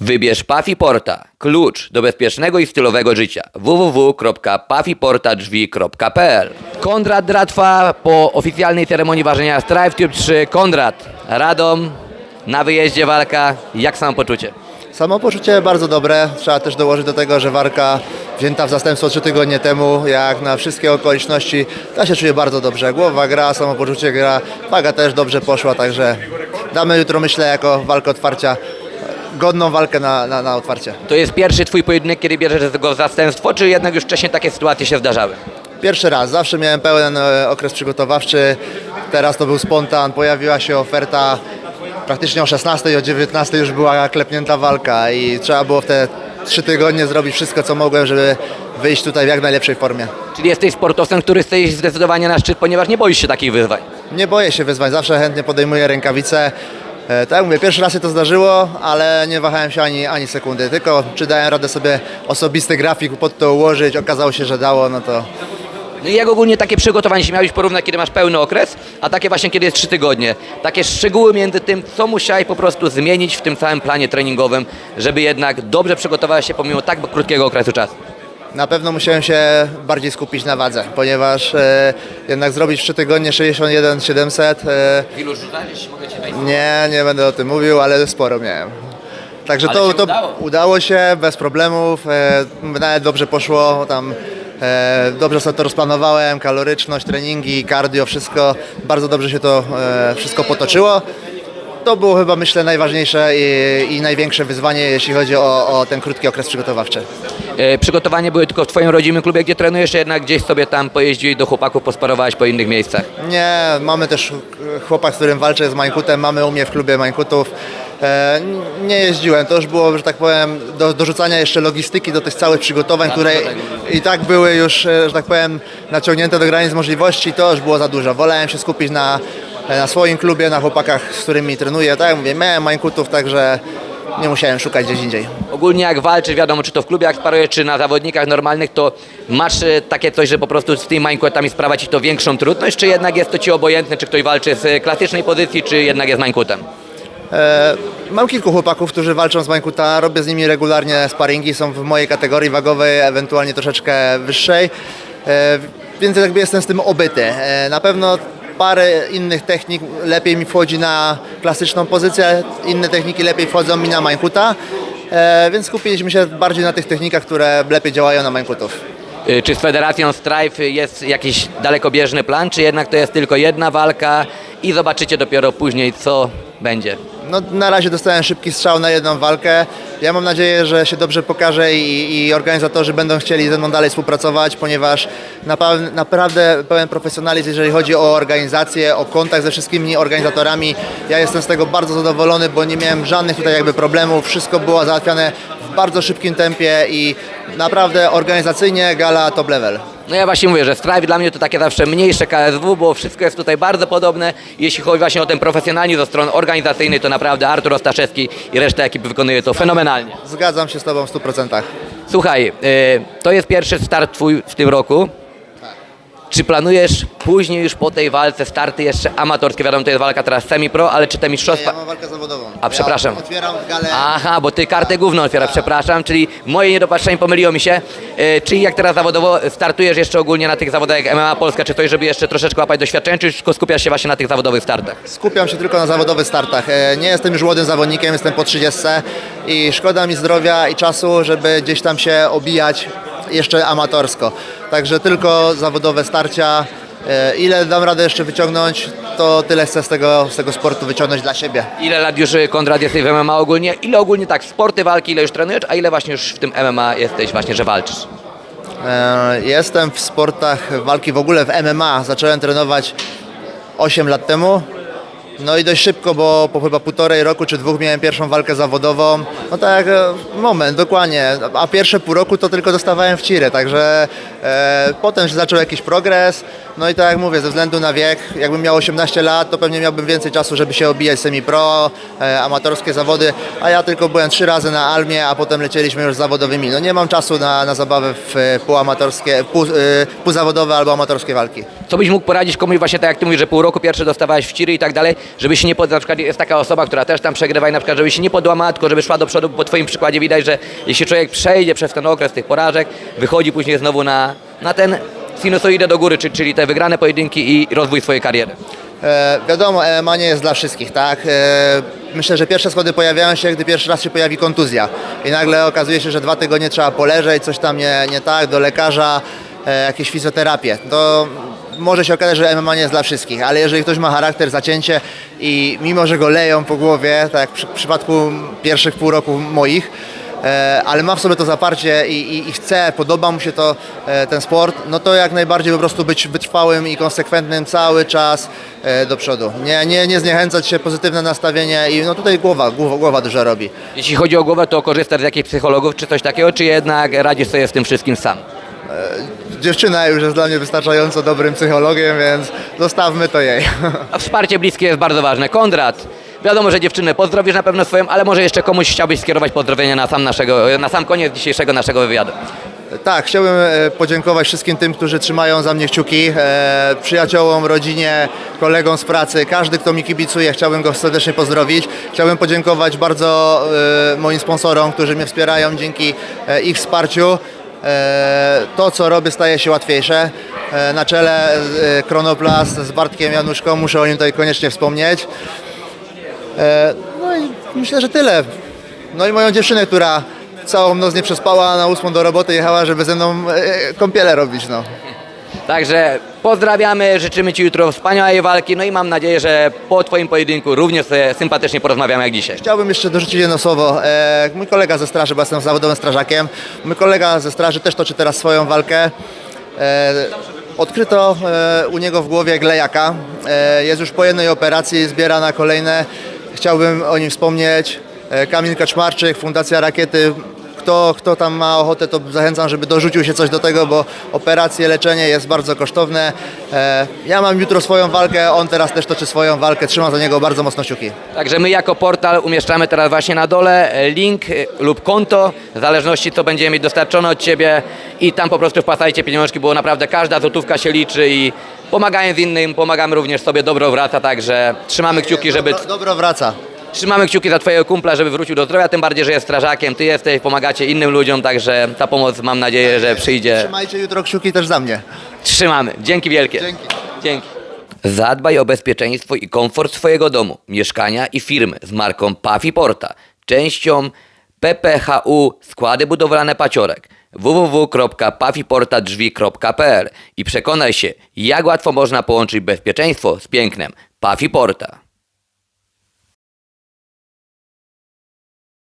Wybierz Pafi Porta, klucz do bezpiecznego i stylowego życia. www.pafiportadrzwi.pl Konrad Dratwa po oficjalnej ceremonii ważenia Strive Tube 3. Konrad, Radom, na wyjeździe walka, jak samopoczucie? Samopoczucie bardzo dobre. Trzeba też dołożyć do tego, że walka wzięta w zastępstwo trzy tygodnie temu, jak na wszystkie okoliczności, ta się czuje bardzo dobrze. Głowa gra, samopoczucie gra, waga też dobrze poszła, także damy jutro, myślę, jako walkę otwarcia, godną walkę na, na, na otwarcie. To jest pierwszy twój pojedynek, kiedy bierzesz go zastępstwo, czy jednak już wcześniej takie sytuacje się zdarzały? Pierwszy raz, zawsze miałem pełen e, okres przygotowawczy, teraz to był spontan, pojawiła się oferta praktycznie o 16, o 19 już była klepnięta walka i trzeba było w te trzy tygodnie zrobić wszystko, co mogłem, żeby wyjść tutaj w jak najlepszej formie. Czyli jesteś sportowcem, który chce iść zdecydowanie na szczyt, ponieważ nie boisz się takich wyzwań. Nie boję się wyzwań, zawsze chętnie podejmuję rękawice. E, Tak jak mówię, pierwszy raz się to zdarzyło, ale nie wahałem się ani, ani sekundy, tylko czy dałem radę sobie osobisty grafik pod to ułożyć, okazało się, że dało, no to No i jak ogólnie takie przygotowanie się miałeś porównać, kiedy masz pełny okres, a takie właśnie, kiedy jest trzy tygodnie? Takie szczegóły między tym, co musiałeś po prostu zmienić w tym całym planie treningowym, żeby jednak dobrze przygotować się pomimo tak krótkiego okresu czasu. Na pewno musiałem się bardziej skupić na wadze, ponieważ e, jednak zrobić w 3 tygodnie 61 700, e, Ilu? Nie, nie będę o tym mówił, ale sporo miałem. Także Ale to, się to udało. udało się bez problemów, e, nawet dobrze poszło, tam e, dobrze sobie to rozplanowałem, kaloryczność, treningi, cardio, wszystko, bardzo dobrze się to e, wszystko potoczyło. To było chyba myślę najważniejsze i, i największe wyzwanie, jeśli chodzi o, o ten krótki okres przygotowawczy. E, przygotowanie były tylko w Twoim rodzimym klubie, gdzie trenujesz, czy jednak gdzieś sobie tam pojeździłeś do chłopaków, posparowałeś po innych miejscach? Nie, mamy też e, chłopak, z którym walczę z Mańkutem, mamy u mnie w klubie Mańkutów. E, nie jeździłem, to już było, że tak powiem, do dorzucania jeszcze logistyki do tych całych przygotowań, które i tak były już, e, że tak powiem, naciągnięte do granic możliwości, to już było za dużo. Wolałem się skupić na, na swoim klubie, na chłopakach, z którymi trenuję. Tak jak mówię, miałem Mańkutów, także nie musiałem szukać gdzieś indziej. Ogólnie jak walczysz, wiadomo, czy to w klubie jak sparujesz, czy na zawodnikach normalnych, to masz e, takie coś, że po prostu z tymi mańkutami sprawia Ci to większą trudność, czy jednak jest to Ci obojętne, czy ktoś walczy z klasycznej pozycji, czy jednak jest mańkutem? E, mam kilku chłopaków, którzy walczą z Mańkuta, robię z nimi regularnie sparingi, są w mojej kategorii wagowej, ewentualnie troszeczkę wyższej, e, więc jakby jestem z tym obyty. Na pewno parę innych technik lepiej mi wchodzi na klasyczną pozycję, inne techniki lepiej wchodzą mi na Mańkuta, więc skupiliśmy się bardziej na tych technikach, które lepiej działają na Mańkutów. E, Czy z Federacją Strife jest jakiś dalekobieżny plan, czy jednak to jest tylko jedna walka i zobaczycie dopiero później, co będzie? No, na razie dostałem szybki strzał na jedną walkę. Ja mam nadzieję, że się dobrze pokaże i, i organizatorzy będą chcieli ze mną dalej współpracować, ponieważ naprawdę pełen profesjonalizm, jeżeli chodzi o organizację, o kontakt ze wszystkimi organizatorami. Ja jestem z tego bardzo zadowolony, bo nie miałem żadnych tutaj jakby problemów. Wszystko było załatwiane w bardzo szybkim tempie i naprawdę organizacyjnie gala top level. No ja właśnie mówię, że Strive dla mnie to takie zawsze mniejsze KSW, bo wszystko jest tutaj bardzo podobne. Jeśli chodzi właśnie o ten profesjonalizm ze strony organizacyjnej, to naprawdę Artur Ostaszewski i reszta ekipy wykonuje to fenomenalnie. Zgadzam się z Tobą w 100%. Słuchaj, y, to jest pierwszy start twój w tym roku. Czy planujesz później już po tej walce starty jeszcze amatorskie? Wiadomo, to jest walka teraz semi-pro, ale czy te mistrzostwa... Ja mam walkę zawodową. A, przepraszam. Ja otwieram galę. Aha, bo ty kartę główną otwierasz, przepraszam, czyli moje niedopatrzenie pomyliło mi się. E, czyli jak teraz zawodowo startujesz jeszcze ogólnie na tych zawodach jak MMA Polska, czy coś, żeby jeszcze troszeczkę łapać doświadczenie, czy już tylko skupiasz się właśnie na tych zawodowych startach? Skupiam się tylko na zawodowych startach. E, Nie jestem już młodym zawodnikiem, jestem po 30 i szkoda mi zdrowia i czasu, żeby gdzieś tam się obijać jeszcze amatorsko. Także tylko zawodowe starcia. E, Ile dam radę jeszcze wyciągnąć, to tyle chcę z tego, z tego sportu wyciągnąć dla siebie. Ile lat już y, Konrad jesteś w MMA ogólnie? Ile ogólnie tak, sporty walki, ile już trenujesz, a ile właśnie już w tym MMA jesteś właśnie, że walczysz? E, Jestem w sportach walki w ogóle w MMA. Zacząłem trenować 8 lat temu. No i dość szybko, bo po chyba półtorej roku czy dwóch miałem pierwszą walkę zawodową. No tak, e, moment, dokładnie. A pierwsze pół roku to tylko dostawałem w cirę, także e, potem się zaczął jakiś progres. No i tak jak mówię, ze względu na wiek, jakbym miał 18 lat, to pewnie miałbym więcej czasu, żeby się obijać semi-pro, e, amatorskie zawody, a ja tylko byłem trzy razy na Almie, a potem lecieliśmy już z zawodowymi. No nie mam czasu na, na zabawę w e, półamatorskie, pół, e, półzawodowe albo amatorskie walki. Co byś mógł poradzić komuś właśnie tak jak ty mówisz, że pół roku pierwszy dostawałeś w ciry i tak dalej, żeby się nie pod... na przykład jest taka osoba, która też tam przegrywa i na przykład żeby się nie podłamała, tylko żeby szła do przodu, po twoim przykładzie widać, że jeśli człowiek przejdzie przez ten okres tych porażek, wychodzi później znowu na, na ten sinusoidę do góry, czyli, te wygrane pojedynki i rozwój swojej kariery. E, wiadomo, MMA nie jest dla wszystkich, tak? E, myślę, że pierwsze schody pojawiają się, gdy pierwszy raz się pojawi kontuzja. I nagle okazuje się, że dwa tygodnie trzeba poleżeć, coś tam nie, nie tak, do lekarza, e, jakieś fizjoterapię. To może się okazać, że MMA nie jest dla wszystkich, ale jeżeli ktoś ma charakter, zacięcie i mimo, że go leją po głowie, tak jak przy, w przypadku pierwszych pół roku moich, e, ale ma w sobie to zaparcie i, i, i chce, podoba mu się to, e, ten sport, no to jak najbardziej po prostu być wytrwałym i konsekwentnym cały czas e, do przodu. Nie, nie, nie zniechęcać się, pozytywne nastawienie i no tutaj głowa, głowa, głowa dużo robi. Jeśli chodzi o głowę, to korzystasz z jakichś psychologów czy coś takiego, czy jednak radzisz sobie z tym wszystkim sam? Dziewczyna już jest dla mnie wystarczająco dobrym psychologiem, więc zostawmy to jej. A wsparcie bliskie jest bardzo ważne. Konrad, wiadomo, że dziewczynę pozdrowisz na pewno swoją, ale może jeszcze komuś chciałbyś skierować pozdrowienia na sam, naszego, na sam koniec dzisiejszego naszego wywiadu. Tak, chciałbym e, podziękować wszystkim tym, którzy trzymają za mnie kciuki, e, przyjaciołom, rodzinie, kolegom z pracy, każdy, kto mi kibicuje, chciałbym go serdecznie pozdrowić. Chciałbym podziękować bardzo e, moim sponsorom, którzy mnie wspierają dzięki e, ich wsparciu. E, to, co robię, staje się łatwiejsze. E, na czele e, Kronoplast z Bartkiem Januszką, muszę o nim tutaj koniecznie wspomnieć. No i myślę, że tyle. No i moją dziewczynę, która całą noc nie przespała, na ósmą do roboty jechała, żeby ze mną kąpiele robić. No. Także pozdrawiamy, życzymy Ci jutro wspaniałej walki, no i mam nadzieję, że po Twoim pojedynku również sobie sympatycznie porozmawiamy jak dzisiaj. Chciałbym jeszcze dorzucić jedno słowo. E, mój kolega ze straży, bo jestem zawodowym strażakiem, mój kolega ze straży też toczy teraz swoją walkę. E, odkryto e, u niego w głowie glejaka. E, jest już po jednej operacji, zbiera na kolejne. Chciałbym o nim wspomnieć. E, Kamil Kaczmarczyk, Fundacja Rakiety. Kto, kto tam ma ochotę, to zachęcam, żeby dorzucił się coś do tego, bo operacje, leczenie jest bardzo kosztowne. E, ja mam jutro swoją walkę, on teraz też toczy swoją walkę. Trzymam za niego bardzo mocno kciuki. Także my jako portal umieszczamy teraz właśnie na dole e, link e, lub konto, w zależności co będziemy mieć dostarczone od Ciebie i tam po prostu wpłacajcie pieniążki, bo naprawdę każda złotówka się liczy i pomagając innym, pomagamy również sobie, dobro wraca, także trzymamy kciuki, żeby... Dobro, dobro wraca. Trzymamy kciuki za Twojego kumpla, żeby wrócił do zdrowia, tym bardziej, że jest strażakiem, Ty jesteś, pomagacie innym ludziom, także ta pomoc mam nadzieję, że przyjdzie. Trzymajcie jutro kciuki też za mnie. Trzymamy. Dzięki wielkie. Dzięki. Dzięki. Zadbaj o bezpieczeństwo i komfort swojego domu, mieszkania i firmy z marką Pafi Porta, częścią PPHU Składy Budowlane Paciorek www.pafiportadrzwi.pl i przekonaj się, jak łatwo można połączyć bezpieczeństwo z pięknem. Pafi Porta.